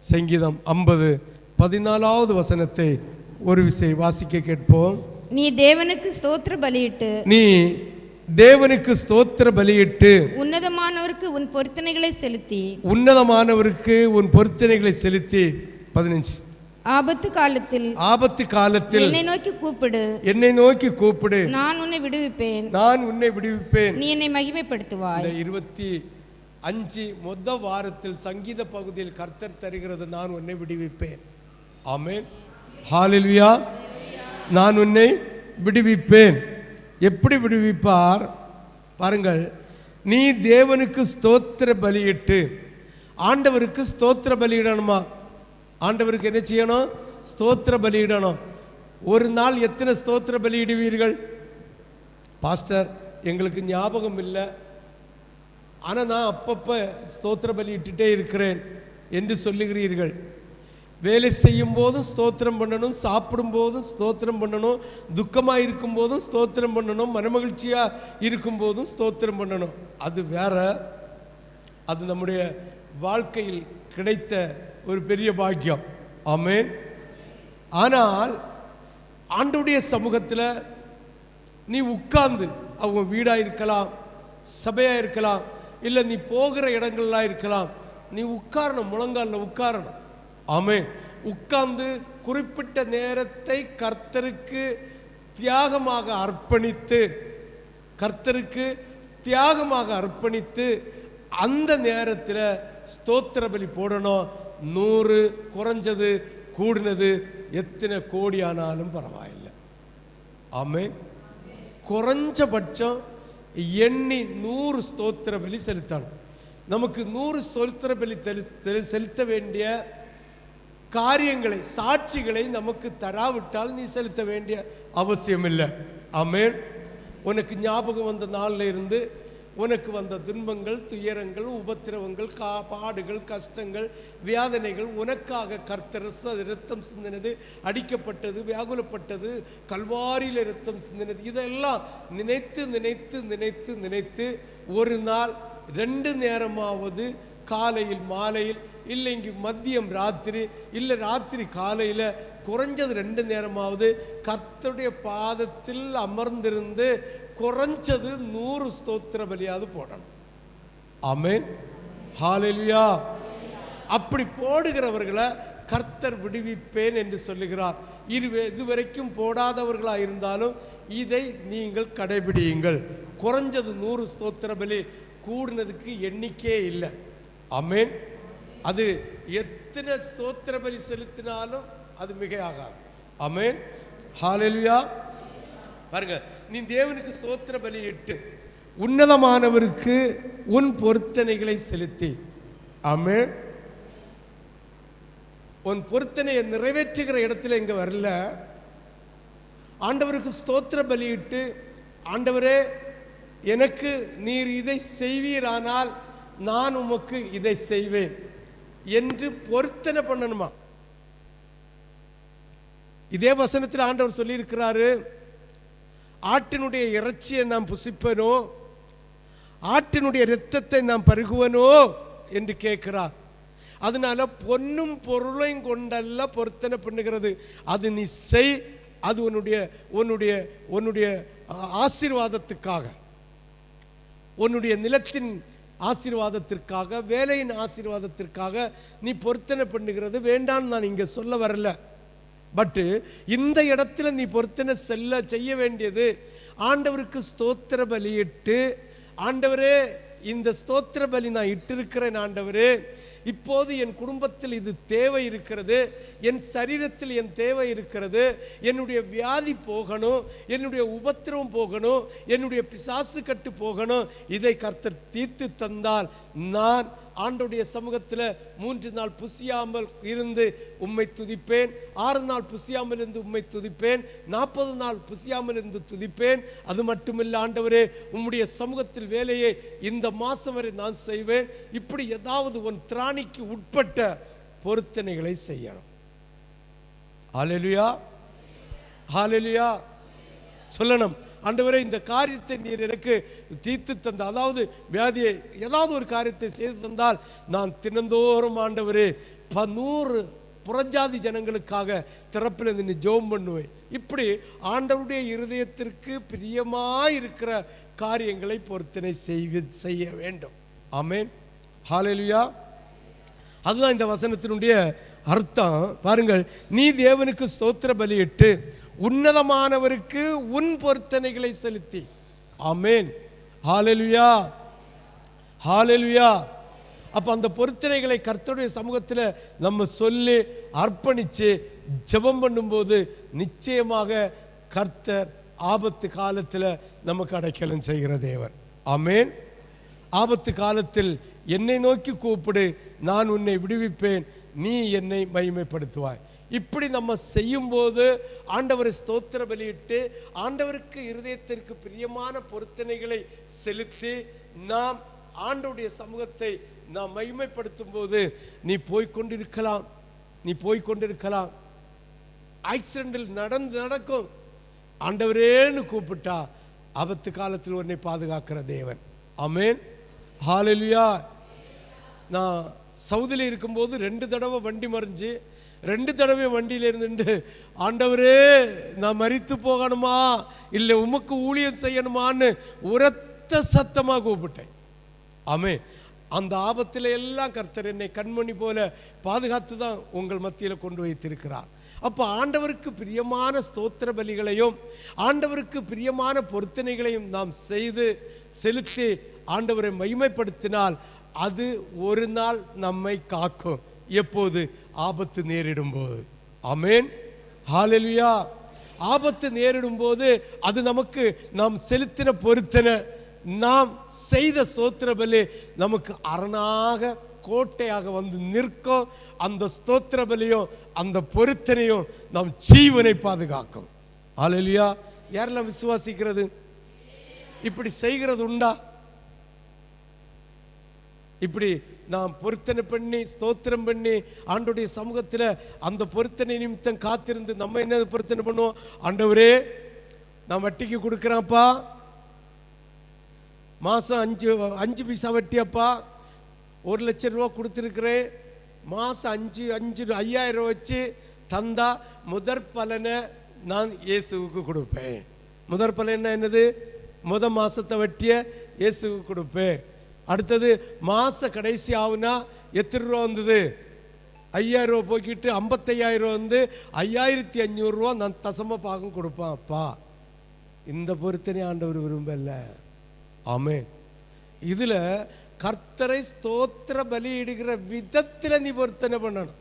சங்கீதம் ஐம்பது பதினாலாவது வசனத்தை ஒரு விசை வாசிக்க கேட்போம். நீ தேவனுக்கு ஸ்தோத்திர பலியிட்டு நீ தேவனுக்கு ஸ்தோத்திர பலியிட்டு உன்னதமானவருக்கு உன் பொருத்தனைகளை செலுத்தி உன்னதமானவருக்கு உன் பொருத்தனைகளை செலுத்தி. பதினஞ்சு. ஆபத்து காலத்தில் ஆபத்து காலத்தில் என்னை நோக்கி கூப்பிடு. என்னை நோக்கி கூப்பிடு. நான் உன்னை விடுவிப்பேன். நான் உன்னை விடுவிப்பேன். நீ என்னை மகிமைப்படுத்துவாய். இருபத்தி அஞ்சு மொத்த வாரத்தில் சங்கீத பகுதியில் கர்த்தர் தருகிறது நான் உன்னை விடுவிப்பேன். ஆமேன். ஹாலில்வியா நான் உன்னை விடுவிப்பேன். எப்படி விடுவிப்பார்? பாருங்கள் நீ தேவனுக்கு ஸ்தோத்திர பலியிட்டு ஆண்டவருக்கு ஸ்தோத்திர பலியிடணுமா? ஆண்டவருக்கு என்ன செய்யணும்? ஸ்தோத்திர பலியிடணும். ஒரு நாள் எத்தனை ஸ்தோத்திர பலியிடுவீர்கள்? பாஸ்டர் எங்களுக்கு ஞாபகம் இல்லை. ஆனால் நான் அப்பப்போ ஸ்தோத்திர பலியிட்டுட்டே இருக்கிறேன் என்று சொல்லுகிறீர்கள். வேலை செய்யும் போதும் ஸ்தோத்திரம் பண்ணணும் சாப்பிடும் போதும் ஸ்தோத்திரம் பண்ணணும் துக்கமாக இருக்கும் போதும் ஸ்தோத்திரம் பண்ணணும் மனமகிழ்ச்சியாக இருக்கும் போதும் ஸ்தோத்திரம் பண்ணணும். அது வேற. அது நம்முடைய வாழ்க்கையில் கிடைத்த ஒரு பெரிய பாக்கியம். ஆமேன். ஆனால் ஆண்டுடைய சமூகத்தில் நீ உட்கார்ந்து அவங்க வீடாக இருக்கலாம் சபையாக இருக்கலாம் இல்லை நீ போகிற இடங்கள்லாம் இருக்கலாம். நீ உட்காரணும் முழங்காலில் உட்காரணும். ஆமே உட்கார்ந்து குறிப்பிட்ட நேரத்தை கர்த்தருக்கு தியாகமாக அர்ப்பணித்து கர்த்தருக்கு தியாகமாக அர்ப்பணித்து அந்த நேரத்தில் ஸ்தோத்திர பலி போடணும். நூறு குறைஞ்சது கூடினது எத்தனை கோடி ஆனாலும் பரவாயில்லை. ஆமே குறைஞ்சபட்சம் எண்ணி நூறு ஸ்தோத்திர பலி செலுத்தணும். நமக்கு நூறு ஸ்தோத்திர பலி செலுத்த வேண்டிய காரியங்களை சாட்சிகளை நமக்கு தராவிட்டால் நீ செலுத்த வேண்டிய அவசியம் இல்லை ஆமென். உனக்கு ஞாபகம் வந்த நாளில் இருந்து உனக்கு வந்த துன்பங்கள் துயரங்கள் உபத்திரவங்கள் கா பாடுகள் கஷ்டங்கள் வியாதனைகள் உனக்காக கர்த்தர் ரத்தம் சிந்தினது அடிக்கப்பட்டது வியாகுலப்பட்டது கல்வாரியில் ரத்தம் சிந்தினது. இதெல்லாம் நினைத்து நினைத்து நினைத்து நினைத்து ஒரு நாள் ரெண்டு நேரமாவது காலையில் மாலையில் இல்லை இங்கு மதியம் ராத்திரி இல்லை ராத்திரி காலையில் குறைஞ்சது ரெண்டு நேரமாவது கர்த்தருடைய பாதத்தில் அமர்ந்திருந்து குறைஞ்சது நூறு ஸ்தோத்திர பலியாவது போடணும். ஆமென் ஹalleluya அப்படி போடுகிறவர்களை கர்த்தர் விடுவிப்பேன் என்று சொல்லுகிறார். இருவே இதுவரைக்கும் போடாதவர்களா இருந்தாலும் இதை நீங்கள் கடைபிடியுங்கள். குறைஞ்சது நூறு ஸ்தோத்திர பலி கூடினதுக்கு எண்ணிக்கையே இல்லை. ஆமென் அது எத்தனை ஸ்தோத்திர பலி செலுத்தினாலும் அது மிகையாகாது. ஆமென் ஹalleluya பாருங்க நீ தேவனுக்கு சோத்திர பலியிட்டு உன்னதமானவருக்கு உன் பொருத்தனைகளை செலுத்தி. ஆமே உன் பொருத்தனையை நிறைவேற்றுகிற இடத்துல இங்க வரல. ஆண்டவருக்கு ஸ்தோத்திர பலியிட்டு ஆண்டவரே எனக்கு நீர் இதை செய்வீரானால் நான் உமக்கு இதை செய்வேன் என்று பொருத்தனை பண்ணணுமா? இதே வசனத்தில் ஆண்டவர் சொல்லியிருக்கிறாரு. ஆட்டினுடைய இறைச்சியை நாம் புசிப்பனோ? ஆட்டினுடைய இரத்தத்தை நாம் பருகுவனோ? என்று கேட்கிறார். அதனால பொன்னும் பொருளையும் கொண்டல்ல பொருத்தனை பண்ணுகிறது. அது நீ செய். அது உன்னுடைய உன்னுடைய உன்னுடைய ஆசீர்வாதத்துக்காக. உன்னுடைய நிலத்தின் ஆசீர்வாதத்திற்காக வேலையின் ஆசீர்வாதத்திற்காக நீ பொருத்தனை பண்ணுகிறது. வேண்டாம் நான் இங்கே சொல்ல வரல. பட்டு இந்த இடத்துல நீ பொருத்தனை செல்ல செய்ய வேண்டியது ஆண்டவருக்கு ஸ்தோத்திர பலியிட்டு ஆண்டவரே இந்த ஸ்தோத்திர பலி நான் இட்டிருக்கிறேன் ஆண்டவரே இப்போது என் குடும்பத்தில் இது தேவை இருக்கிறது என் சரீரத்தில் என் தேவை இருக்கிறது என்னுடைய வியாதி போகணும் என்னுடைய உபத்திரவம் போகணும் என்னுடைய பிசாசு கட்டு போகணும் இதை கர்த்தர் தீர்த்து தந்தால் நான் ஆண்டோடைய சமூகத்தில் மூன்று நாள் புசியாமல் இருந்து உம்மை துதிப்பேன். ஆறு நாள் புசியாமல் இருந்து உம்மை துதிப்பேன். நாற்பது நாள் புசியாமல் இருந்து துதிப்பேன். அது மட்டுமில்ல ஆண்டவரே உம்முடைய சமூகத்தில் வேலையை இந்த மாசம் வரை நான் செய்வேன். இப்படி ஏதாவது உன் திராணிக்கு உட்பட்ட பொருத்தனைகளை செய்யணும். ஹalleluya. ஹalleluya. சொல்லணும். ஆண்டவரே இந்த காரியத்தை நீர் எனக்கு தீர்த்து தந்த அதாவது வியாதியை ஏதாவது ஒரு காரியத்தை செய்து தந்தால் நான் தினந்தோறும் ஆண்டவரே ப நூறு புறஜாதி ஜனங்களுக்காக திறப்பில் நின்று ஜோம் பண்ணுவேன். இப்படி ஆண்டவருடைய இருதயத்திற்கு பிரியமாக இருக்கிற காரியங்களை பொருத்தனை செய்வி செய்ய வேண்டும். ஆமேன். ஹாலெலியா அதுதான் இந்த வசனத்தினுடைய அர்த்தம். பாருங்கள் நீ தேவனுக்கு ஸ்தோத்திர பலியிட்டு உன்னதமானவருக்கு உன் பொருத்தனைகளை செலுத்தி. ஆமென். ஹalleluya. ஹalleluya. அப்ப அந்த பொருத்தனைகளை கர்த்தருடைய சமூகத்தில் நம்ம சொல்லி அர்ப்பணிச்சு ஜெபம் பண்ணும்போது நிச்சயமாக கர்த்தர் ஆபத்து காலத்தில் நமக்கு அடைக்கலம் செய்கிற தேவன். ஆமேன். ஆபத்து காலத்தில் என்னை நோக்கி கூப்பிடு நான் உன்னை விடுவிப்பேன் நீ என்னை மகிமைப்படுத்துவாய். இப்படி நம்ம செய்யும்போது ஆண்டவரை ஸ்தோத்திர பலியிட்டு ஆண்டவருக்கு இருதயத்திற்கு பிரியமான பொருத்தனைகளை செலுத்தி நாம் ஆண்டவுடைய சமூகத்தை நாம் மகிமைப்படுத்தும் போது நீ போய்கொண்டிருக்கலாம் நீ போய்கொண்டிருக்கலாம் ஆக்சிடென்டில் நடந்து நடக்கும். ஆண்டவரேன்னு கூப்பிட்டா ஆபத்து காலத்தில் உன்னை பாதுகாக்கிற தேவன். ஆமென் ஹalleluya நான் சவுதியில் இருக்கும்போது ரெண்டு தடவை வண்டி மறைஞ்சு ரெண்டு தடவை வண்டியில் இருந்துட்டு ஆண்டவரே நான் மறித்து போகணுமா? இல்லை உமக்கு ஊழியம் செய்யணுமான்னு உரத்த சத்தமாக கூப்பிட்டேன். ஆமே அந்த ஆபத்தில் எல்லாம் கர்த்தர் என்னை கண்மணி போல பாதுகாத்து தான் உங்கள் மத்தியில் கொண்டு வைத்திருக்கிறார். அப்போ ஆண்டவருக்கு பிரியமான ஸ்தோத்திர பலிகளையும் ஆண்டவருக்கு பிரியமான பொருத்தனைகளையும் நாம் செய்து செலுத்தி ஆண்டவரை மகிமைப்படுத்தினால் அது ஒரு நாள் நம்மை காக்கும். எப்போது? ஆபத்து நேரிடும் போது அமேன் ஹalleluya. ஆபத்து நேரிடும் போது அது நமக்கு நாம் செலுத்தின பொருத்தனை நாம் செய்த ஸ்தோத்திரபலி நமக்கு அரணாக கோட்டையாக வந்து நிற்கும். அந்த ஸ்தோத்திரபலியும் அந்த பொருத்தனையும் நம் ஜீவனை பாதுகாக்கும். ஹalleluya. யாரெல்லாம் விசுவாசிக்கிறது? இப்படி செய்கிறது உண்டா? இப்படி நாம் பொருத்தனை பண்ணி ஸ்தோத்திரம் பண்ணி ஆண்டுடைய சமூகத்தில் அந்த பொருத்தனை நிமித்தம் காத்திருந்து நம்ம என்ன பொருத்தனை பண்ணுவோம்? ஆண்டவரே நான் வட்டிக்கு கொடுக்குறேன்ப்பா. மாதம் அஞ்சு அஞ்சு பைசா வட்டியாப்பா. ஒரு லட்சம் ரூபா கொடுத்துருக்குறேன். மாதம் அஞ்சு அஞ்சு ஐயாயிரம் ரூபா வச்சு தந்தா முதற் பலனை நான் இயேசுவுக்கு கொடுப்பேன். முதற் பலன் என்னது? முத மாதத்தை வட்டியை இயேசுவுக்கு கொடுப்பேன். அடுத்தது மாத கடைசி ஆகுனா எத்தனை ரூபா வந்தது? ஐயாயிரம் ரூபா போக்கிட்டு ஐம்பத்தையாயிரம் ரூபா வந்து ஐயாயிரத்தி அஞ்சூறுரூவா நான் தசம பாகம் கொடுப்பேன் அப்பா. இந்த பொருத்தனை ஆண்டவர் விரும்பல. ஆமே இதில் கர்த்தரை ஸ்தோத்திர பலியிடுகிற விதத்தில் நீ பொருத்தனை பண்ணணும்.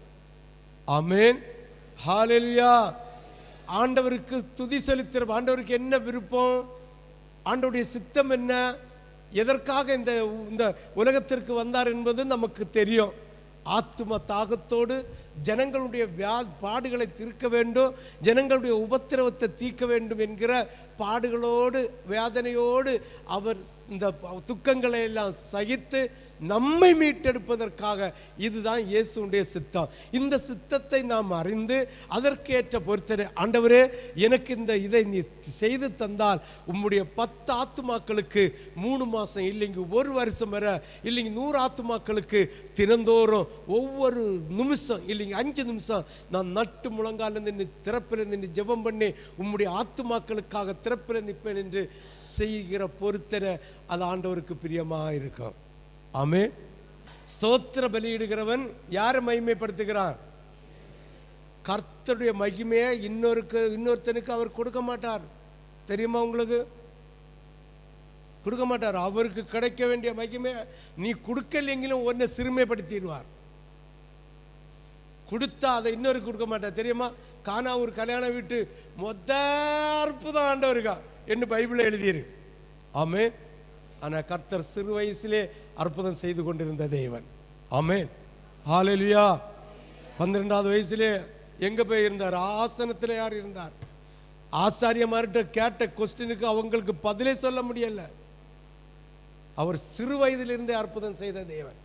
ஆமேன். ஹாலெல்யா ஆண்டவருக்கு துதி செலுத்துற ஆண்டவருக்கு என்ன விருப்பம்? ஆண்டவருடைய சித்தம் என்ன? எதற்காக இந்த இந்த உலகத்திற்கு வந்தார் என்பது நமக்கு தெரியும். ஆத்தும தாகத்தோடு ஜனங்களுடைய வியா பாடுகளை தீர்க்க வேண்டும் ஜனங்களுடைய உபத்திரவத்தை தீர்க்க வேண்டும் என்கிற பாடுகளோடு வேதனையோடு அவர் இந்த துக்கங்களை எல்லாம் சகித்து நம்மை மீட்டெடுப்பதற்காக இதுதான் இயேசுடைய சித்தம். இந்த சித்தத்தை நாம் அறிந்து அதற்கேற்ற பொறுத்தனை ஆண்டவரே எனக்கு இந்த இதை நீ செய்து தந்தால் உம்முடைய பத்து ஆத்துமாக்களுக்கு மூணு மாதம் இல்லைங்க ஒரு வருஷம் வர இல்லைங்க நூறு ஆத்துமாக்களுக்கு தினந்தோறும் ஒவ்வொரு நிமிஷம் இல்லைங்க அஞ்சு நிமிஷம் நான் நட்டு முழங்கால நின்று திறப்பில் நின்று ஜெபம் பண்ணி உம்முடைய ஆத்துமாக்களுக்காக திறப்பில் நிற்பேன் என்று செய்கிற பொறுத்தனை அது ஆண்டவருக்கு பிரியமாக இருக்கும். ஆமே ஸ்தோத்திர பலியிடுகிறவன் யாரை மகிமைப்படுத்துகிறான் கர்த்தருடைய மகிமையை இன்னொருக்கு இன்னொருத்தனுக்கு அவர் கொடுக்க மாட்டார். தெரியுமா உங்களுக்கு? கொடுக்க மாட்டார். அவருக்கு கிடைக்க வேண்டிய மகிமை நீ கொடுக்கலைங்களும் உன்னை சிறுமைப்படுத்திடுவார். கொடுத்தா அதை இன்னொரு கொடுக்க மாட்டேன் தெரியுமா? காணா ஒரு கல்யாண வீட்டு மொத்த அற்புதம் ஆண்டவருக்கா? என்று பைபிளில் எழுதியிரு. ஆமே ஆனால் கர்த்தர் சிறு வயசிலே அற்புதம் செய்து கொண்டிருந்த தேவன். ஆமென். ஆலியா பன்னிரெண்டாவது வயசுலே எங்க போய் இருந்தார்? ஆசனத்தில் யார் இருந்தார்? ஆசாரியமார்கிட்ட கேட்ட கொஸ்டினுக்கு அவங்களுக்கு பதிலே சொல்ல முடியல. அவர் சிறு வயதிலிருந்தே அற்புதம் செய்த தேவன்.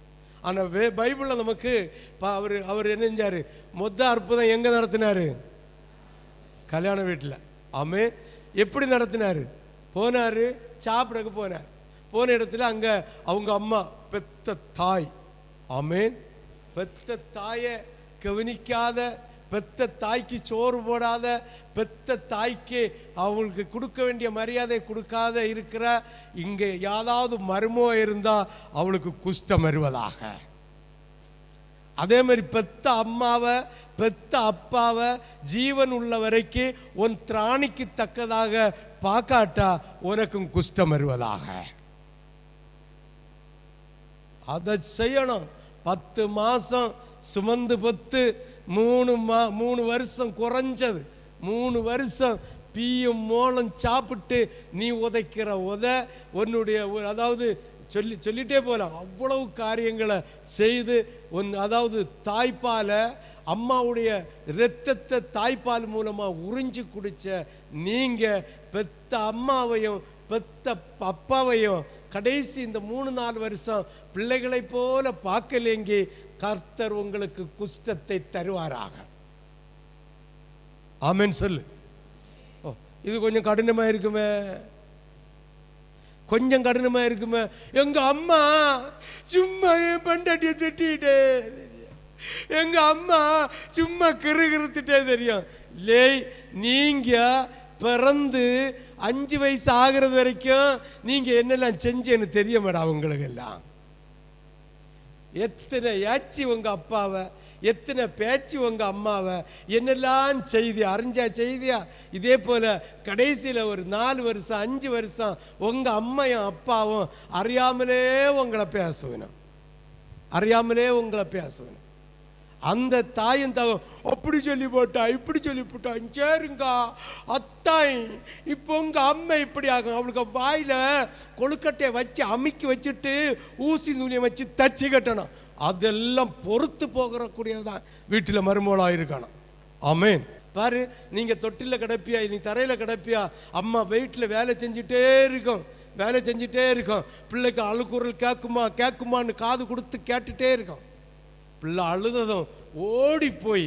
ஆனால் வே பைபிளில் நமக்கு ப- அவர் அவர் என்ன செஞ்சாரு? மொத்த அற்புதம் எங்கே நடத்தினாரு? கல்யாண வீட்டில். ஆமே எப்படி நடத்தினாரு? போனாரு சாப்பிடக்கு போனார். போன இடத்துல அங்க அவங்க அம்மா பெத்த தாய். ஆமேன். பெத்த தாயை கவனிக்காத பெத்த தாய்க்கு சோறு போடாத பெத்த தாய்க்கு அவங்களுக்கு கொடுக்க வேண்டிய மரியாதை கொடுக்காத இருக்கிற இங்கே யாராவது மருமோ இருந்தா அவளுக்கு குஷ்டம் வருவதாக அதே மாதிரி பெத்த அம்மாவை பெத்த அப்பாவை ஜீவன் உள்ள வரைக்கும் உன் திராணிக்கு தக்கதாக பார்க்காட்டா உனக்கும் குஷ்டம் வருவதாக அதை செய்யணும். பத்து மாசம் சுமந்து பத்து மூணு மா மூணு வருஷம் குறைஞ்சது. மூணு வருஷம் பீயும் மோளம் சாப்பிட்டு நீ உதைக்கிற உத உன்னுடைய அதாவது சொல்லி சொல்லிட்டே போகலாம் அவ்வளவு காரியங்களை செய்து ஒன் அதாவது தாய்ப்பாலை அம்மாவுடைய இரத்தத்தை தாய்ப்பால் மூலமாக உறிஞ்சி குடித்த நீங்கள் பெத்த அம்மாவையும் பெத்த அப்பாவையும் கடைசி இந்த மூணு நாலு வருஷம் பிள்ளைகளைப் போல பார்க்கலேங்கி கர்த்தர் உங்களுக்கு குஷ்டத்தை தருவாராக. ஆமென் சொல்லு. ஓ இது கொஞ்சம் கடினமாக இருக்குமே? கொஞ்சம் கடினமாக இருக்குமே? எங்கள் அம்மா சும்மா என் பண்டாட்டியை திட்டிட்டே எங்கள் அம்மா சும்மா கிறு கிருத்துட்டே தெரியும். லேய் நீங்கள் பிறந்து அஞ்சு வயசு ஆகிறது வரைக்கும் நீங்கள் என்னெல்லாம் செஞ்சேன்னு தெரிய மாட்டா உங்களுக்கு எல்லாம் எத்தனை ஏச்சி உங்கள் அப்பாவை? எத்தனை பேச்சு உங்கள் அம்மாவை? என்னெல்லாம் செய்தி? அறிஞ்சா செய்தியா? இதே போல் கடைசியில் ஒரு நாலு வருஷம் அஞ்சு வருஷம் உங்கள் அம்மையும் அப்பாவும் அறியாமலே உங்களை பேசுவேன் அறியாமலே உங்களை பேசுவேன் அந்த தாயும் தக அப்படி சொல்லி போட்டா இப்படி சொல்லி போட்டா சரிங்க அத்தாய் இப்போ உங்கள் அம்மை இப்படி ஆகும் அவளுக்கு வாயில் கொழுக்கட்டையை வச்சு அமுக்கி வச்சுட்டு ஊசி துணியை வச்சு தச்சு கட்டணும். அதெல்லாம் பொறுத்து போகிறக்கூடியதான் வீட்டில் மருமகளாக இருக்கணும் ஆமென். பாரு நீங்கள் தொட்டில கிடப்பியா நீ தரையில் கிடப்பியா அம்மா வெயிட்டில் வேலை செஞ்சுட்டே இருக்கும். வேலை செஞ்சுட்டே இருக்கும். பிள்ளைக்கு அழுக்குறல் கேட்குமா கேட்குமான்னு காது கொடுத்து கேட்டுட்டே இருக்கும். பிள்ளை அழுததும் ஓடி போய்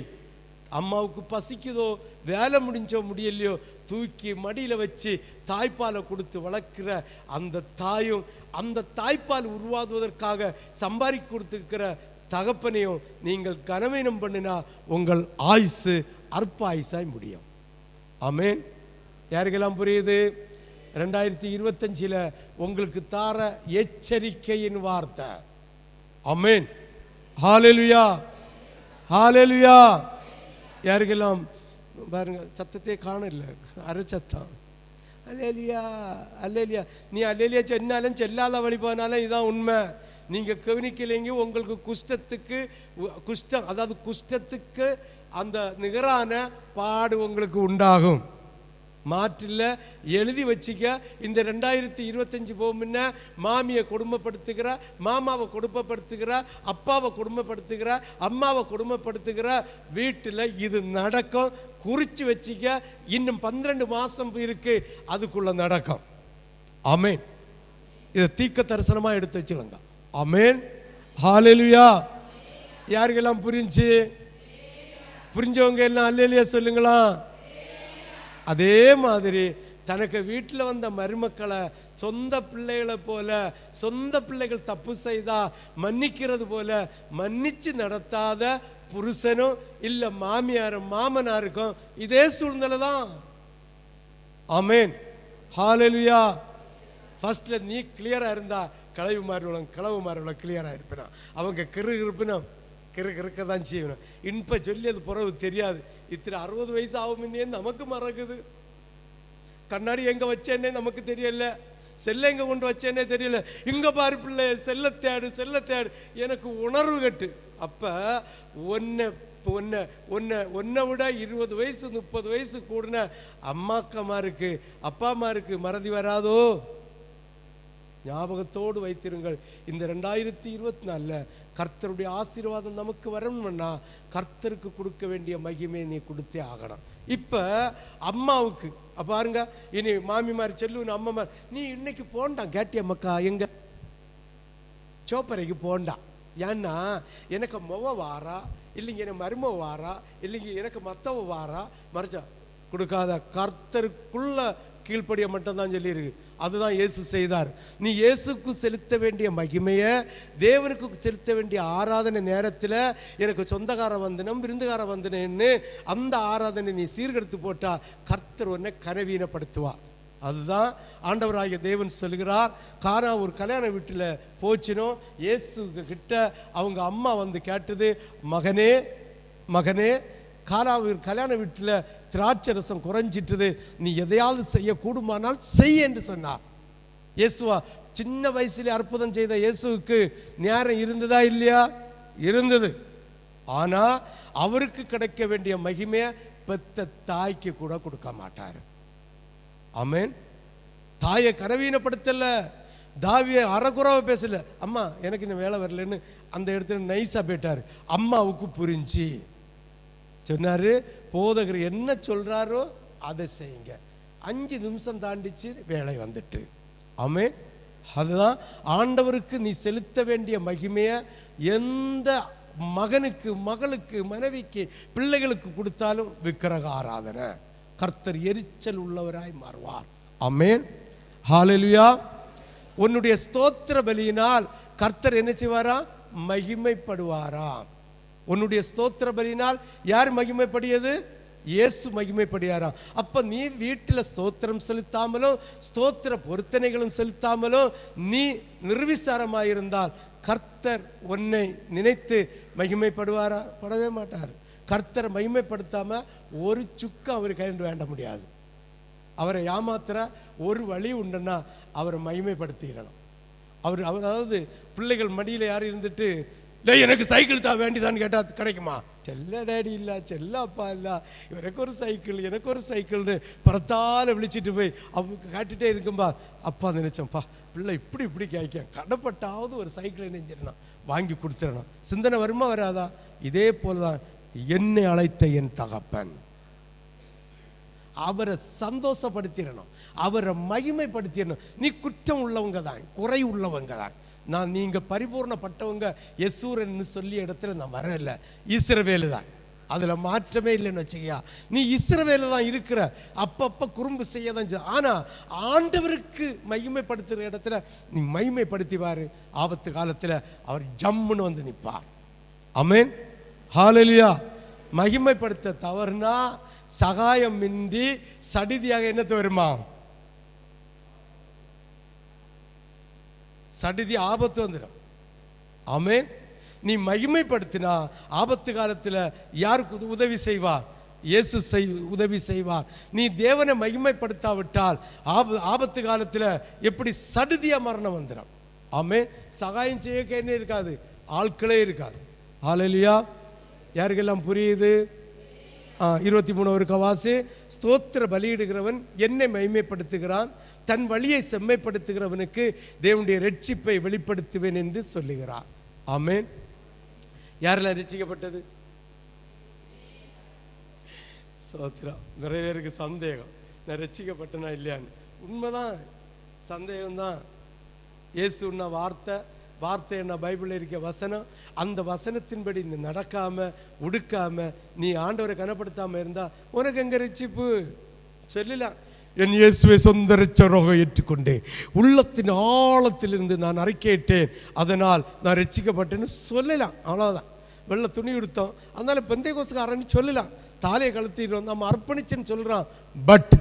அம்மாவுக்கு பசிக்குதோ வேலை முடிஞ்சோ முடியலையோ தூக்கி மடியில் வச்சு தாய்ப்பாலை கொடுத்து வளர்க்குற அந்த தாயும் அந்த தாய்ப்பால் உருவாதுவதற்காக சம்பாதி கொடுத்துருக்கிற தகப்பனையும் நீங்கள் கனவீனம் பண்ணினா உங்கள் ஆயுசு அற்ப ஆயுசாய் முடியும். ஆமேன். யாருக்கெல்லாம் புரியுது? ரெண்டாயிரத்தி இருபத்தஞ்சில் உங்களுக்கு தார எச்சரிக்கையின் வார்த்தை. ஆமென். ஹாலெலுயா ஹாலெலுயா யாருக்கெல்லாம் பாருங்க சத்தத்தையே காணல. அரை சத்தம். அல்லேலியா அல்லேலியா நீ அல்லேலியா சொன்னாலும் செல்லாத வழி போனாலும் இதுதான் உண்மை. நீங்கள் கவனிக்கலைங்க உங்களுக்கு குஷ்டத்துக்கு குஷ்டம் அதாவது குஷ்டத்துக்கு அந்த நிகரான பாடு உங்களுக்கு உண்டாகும். மாற்றில் எழுதி வச்சுக்க. இந்த ரெண்டாயிரத்தி இருபத்தஞ்சி போகும் முன்ன மாமியை கொடுமைப்படுத்துகிற மாமாவை கொடுமைப்படுத்துகிற அப்பாவை கொடுமைப்படுத்துகிற அம்மாவை கொடுமைப்படுத்துகிற வீட்டில் இது நடக்கும். குறித்து வச்சுக்க. இன்னும் பன்னிரெண்டு மாதம் இருக்குது அதுக்குள்ளே நடக்கும். ஆமென். இதை தீக்க தரிசனமாக எடுத்து வச்சுடுங்க ஆமென். ஹalleluya. யாருக்கெல்லாம் புரிஞ்சு புரிஞ்சவங்க எல்லாம் அல்லேலியா சொல்லுங்களா அதே மாதிரி தனக்கு வீட்டில் வந்த மருமக்களை சொந்த பிள்ளைகளை போல சொந்த பிள்ளைகள் தப்பு செய்தா மன்னிக்கிறது போல மன்னிச்சு நடத்தாத புருஷனும் இல்லை மாமியாரும் மாமனாருக்கும் இதே சூழ்நிலை தான். ஆமேன். ஹalleluya. ஃபர்ஸ்ட்ல நீ கிளியராக இருந்தா கிளவு மாறுவளம் கிளவு மாறுவளம் கிளியரா இருப்பினா. அவங்க கிரு இருப்பினா கிறு கிறுக்க தான் செய்யணும். இன்ப சொல்லி அது பிறகு தெரியாது. இத்தனை அறுபது வயசு ஆகுமுன்னே நமக்கு மறக்குது. கண்ணாடி எங்கே வச்சேன்னே நமக்கு தெரியல. செல்ல எங்கே கொண்டு வச்சேன்னே தெரியல. இங்கே பாரு பிள்ளை செல்ல தேடு செல்ல தேடு. எனக்கு உணர்வு கட்டு. அப்போ ஒன்னை ஒன்னை ஒன்னை ஒன்னை விட இருபது வயசு முப்பது வயசு கூடின இருக்குது அப்பா இருக்குது மறதி வராதோ? ஞாபகத்தோடு வைத்திருங்கள். இந்த ரெண்டாயிரத்தி இருபத்தி நாலில் கர்த்தருடைய ஆசீர்வாதம் நமக்கு வரணும்னா கர்த்தருக்கு கொடுக்க வேண்டிய மகிமை நீ கொடுத்தே ஆகணும். இப்போ அம்மாவுக்கு பாருங்க இனி மாமிமார் செல்லுன்னு அம்மாமார் நீ இன்னைக்கு போண்டான் கேட்டி அம்மக்கா எங்க? சோப்பரைக்கு போண்டான் ஏன்னா எனக்கு மொவ வாரா இல்லைங்க எனக்கு மரும வாரா இல்லைங்க எனக்கு மத்தவ வாரா மறைச்சா கொடுக்காத கர்த்தருக்குள்ள கீழ்ப்படிய மட்டும்தான் சொல்லியிருக்கு. அதுதான் இயேசு செய்தார். நீ இயேசுக்கு செலுத்த வேண்டிய மகிமையை தேவனுக்கு செலுத்த வேண்டிய ஆராதனை நேரத்தில் எனக்கு சொந்தக்கார வந்தனம் விருந்துகார வந்தனன்னு அந்த ஆராதனை நீ சீர்கெடுத்து போட்டால் கர்த்தர் உன்னை கரவீனப்படுத்துவார் அதுதான் ஆண்டவராகிய தேவன் சொல்கிறார் கானா ஒரு கல்யாண வீட்டில் போச்சினோ இயேசு கிட்ட அவங்க அம்மா வந்து கேட்டது மகனே மகனே காலாவின் கல்யாண வீட்டில் திராட்சை ரசம் குறைஞ்சிட்டது. நீ எதையாவது செய்ய கூடுமானால் செய் என்று சொன்னார். இயேசுவா சின்ன வயசுல அற்புதம் செய்த இயேசுவுக்கு நேரம் இருந்ததா இல்லையா? இருந்தது. ஆனால் அவருக்கு கிடைக்க வேண்டிய மகிமையை பெத்த தாய்க்கு கூட கொடுக்க மாட்டார். ஆமேன். தாயை கரவீனப்படுத்தல. தாவிய அறகுறவை பேசல. அம்மா எனக்கு இன்னும் வேலை வரலன்னு அந்த இடத்துல நைஸாக போயிட்டார். அம்மாவுக்கு புரிஞ்சு. சொன்னாரு போதகர் என்ன சொல்கிறாரோ அதை செய்யுங்க. அஞ்சு நிமிஷம் தாண்டிச்சு வேலை வந்துட்டு. ஆமே அதுதான் ஆண்டவருக்கு நீ செலுத்த வேண்டிய மகிமையை எந்த மகனுக்கு மகளுக்கு மனைவிக்கு பிள்ளைகளுக்கு கொடுத்தாலும் விக்கிரக ஆராதனை. கர்த்தர் எரிச்சல் உள்ளவராய் மாறுவார். அமேன் ஹalleluya. உன்னுடைய ஸ்தோத்திர பலியினால் கர்த்தர் என்ன செய்வாரா? மகிமைப்படுவாராம் உன்னுடைய ஸ்தோத்திர பலியினால் யார் மகிமைப்படியது இயேசு மகிமைப்படியாராம் அப்போ நீ வீட்டில் ஸ்தோத்திரம் செலுத்தாமலும் ஸ்தோத்திர பொருத்தனைகளும் செலுத்தாமலும் நீ நிர்விசாரமாயிருந்தால் கர்த்தர் உன்னை நினைத்து மகிமைப்படுவாரா? படவே மாட்டார். கர்த்தரை மகிமைப்படுத்தாம ஒரு சுக்கு அவர் கைண்டு வேண்ட முடியாது. அவரை ஏமாத்துற ஒரு வழி உண்டுன்னா அவரை மகிமைப்படுத்திடணும். அவர் அவர் அதாவது பிள்ளைகள் மடியில் யார் இருந்துட்டு டேய் எனக்கு சைக்கிள் தான் வேண்டிதான்னு கேட்டால் கிடைக்குமா? செல்ல டேடி இல்லை செல்ல அப்பா இல்லை. இவருக்கு ஒரு சைக்கிள் எனக்கு ஒரு சைக்கிள்னு பரத்தால் விழிச்சிட்டு போய் அவங்க காட்டிட்டே இருக்கும்பா. அப்பா நினைச்சேன்ப்பா பிள்ளை இப்படி இப்படி கேட்க கடப்பட்டாவது ஒரு சைக்கிளை நெஞ்சிடணும் வாங்கி கொடுத்துடணும். சிந்தனை வருமா வராதா? இதே போல தான் என்னை அழைத்த என் தகப்பன். அவரை சந்தோஷப்படுத்திடணும். அவரை மகிமைப்படுத்திடணும். நீ குற்றம் உள்ளவங்க தான் குறை உள்ளவங்க தான் நான் நீங்கள் பரிபூர்ணப்பட்டவங்க யசூரன்னு சொல்லிய இடத்துல நான் வரல. இஸ்ரவேலு தான். அதில் மாற்றமே இல்லைன்னு வச்சுக்கியா. நீ இஸ்ரவேல தான் இருக்கிற. அப்பப்போ குறும்பு செய்ய தான் ஆனால் ஆண்டவருக்கு மகிமைப்படுத்துகிற இடத்துல நீ மகிமைப்படுத்திவார் ஆபத்து காலத்தில் அவர் ஜம்முன்னு வந்து நிற்பார் அமேன் ஹாலலியா மகிமைப்படுத்த தவறுனா சகாயம் இன்றி சடிதியாக என்னத்து வருமா? சடிதி ஆபத்து வந்துடும். ஆமேன். நீ மகிமைப்படுத்தினா ஆபத்து காலத்தில் யாருக்கு உத- உதவி செய்வார்? இயேசு செய் உதவி செய்வார். நீ தேவனை மகிமைப்படுத்தாவிட்டால் ஆப ஆபத்து காலத்தில் எப்படி சடுதியாக மரணம் வந்துடும். ஆமே சகாயம் செய்ய என்ன இருக்காது? ஆட்களே இருக்காது. ஹalleluya. யாருக்கெல்லாம் புரியுது? ஆ, இருபத்தி ஒரு கவாசு. ஸ்தோத்திர பலியிடுகிறவன் என்னை மகிமைப்படுத்துகிறான். தன் வழியை செம்மைப்படுத்துகிறவனுக்கு தேவனுடைய ரட்சிப்பை வெளிப்படுத்துவேன் என்று சொல்லுகிறார். ஆமேன். யாரெல்லாம் ரட்சிக்கப்பட்டது? சோத்திரம் நிறைய பேருக்கு சந்தேகம். நான் ரட்சிக்கப்பட்டனா இல்லையான்னு. உண்மைதான். சந்தேகம்தான். இயேசுன்னா வார்த்தை வார்த்தை என்ன? பைபிளில் இருக்க வசனம். அந்த வசனத்தின்படி நீ நடக்காமல் உடுக்காமல் நீ ஆண்டவரை கனப்படுத்தாமல் இருந்தால் உனக்கு எங்க ரட்சிப்பு? சொல்லலாம் என் இயேசுவை சொந்த ரட்சரோக ஏற்றுக்கொண்டே உள்ளத்தின் ஆழத்திலிருந்து நான் அறிக்கையிட்டேன். அதனால் நான் ரட்சிக்கப்பட்டேன்னு சொல்லலாம். அவ்வளோதான் வெள்ளை துணி உடுத்தோம். அதனால பெந்தை கோசுக்காரன்னு சொல்லலாம். தாலியை கழுத்திடுறோம் நம்ம அர்ப்பணிச்சுன்னு சொல்கிறான் பட்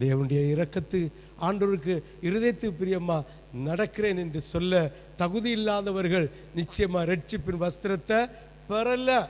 தேவனுடைய இரக்கத்து ஆண்டோருக்கு இருதயத்து பிரியமா நடக்கிறேன் என்று சொல்ல தகுதி இல்லாதவர்கள் நிச்சயமாக ரட்சிப்பின் வஸ்திரத்தை பெறலை.